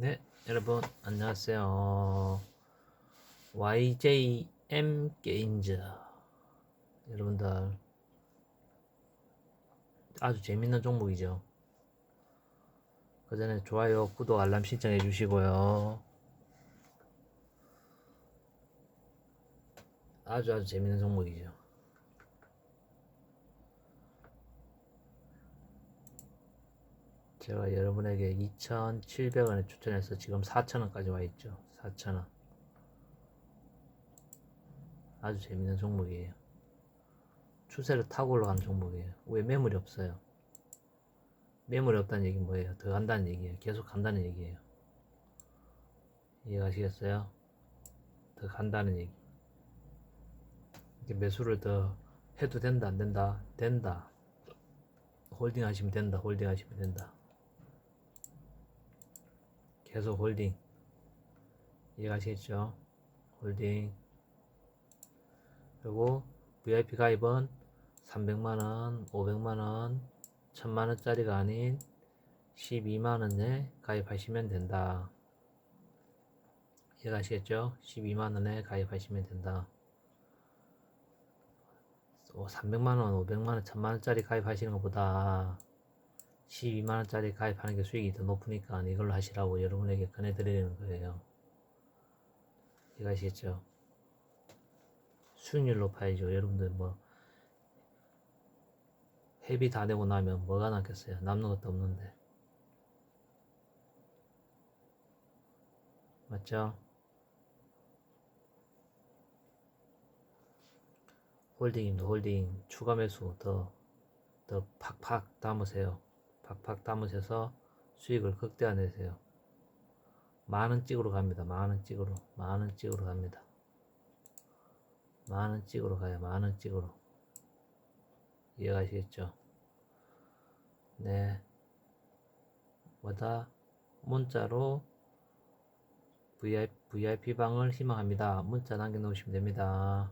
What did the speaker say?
네, 여러분 안녕하세요. YJM 게임즈 여러분들 아주 재밌는 종목이죠. 그 전에 좋아요, 구독, 알람 신청해 주시고요. 아주 아주 재밌는 종목이죠. 제가 여러분에게 2,700원에 추천해서 지금 4,000원까지 와 있죠. 4,000원. 아주 재밌는 종목이에요. 추세를 타고 올라가는 종목이에요. 왜 매물이 없어요? 매물이 없다는 얘기는 뭐예요? 더 간다는 얘기예요. 계속 간다는 얘기예요. 이해가시겠어요? 더 간다는 얘기. 매수를 더 해도 된다, 안 된다? 된다. 홀딩 하시면 된다, 홀딩 하시면 된다. 계속 홀딩 이해가시겠죠? 홀딩 그리고 VIP 가입은 300만원, 500만원, 1000만원짜리가 아닌 12만원에 가입하시면 된다. 이해가시겠죠? 12만원에 가입하시면 된다. 300만원, 500만원, 1000만원짜리 가입하시는 것보다 12만원짜리 가입하는 게 수익이 더 높으니까 이걸로 하시라고 여러분에게 권해드리는 거예요. 이해가시겠죠? 수익률 높아야죠. 여러분들 뭐 회비 다 내고 나면 뭐가 남겠어요? 남는 것도 없는데. 맞죠? 홀딩입니다. 홀딩 추가 매수 더 더 팍팍 담으세요. 팍팍 담으셔서 수익을 극대화내세요. 만원 찍으로 갑니다. 만원 찍으로. 만원 찍으로 갑니다. 만원 찍으로 가요. 만원 찍으로. 이해가시겠죠? 네. 뭐다? 문자로 VIP, VIP 방을 희망합니다. 문자 남겨놓으시면 됩니다.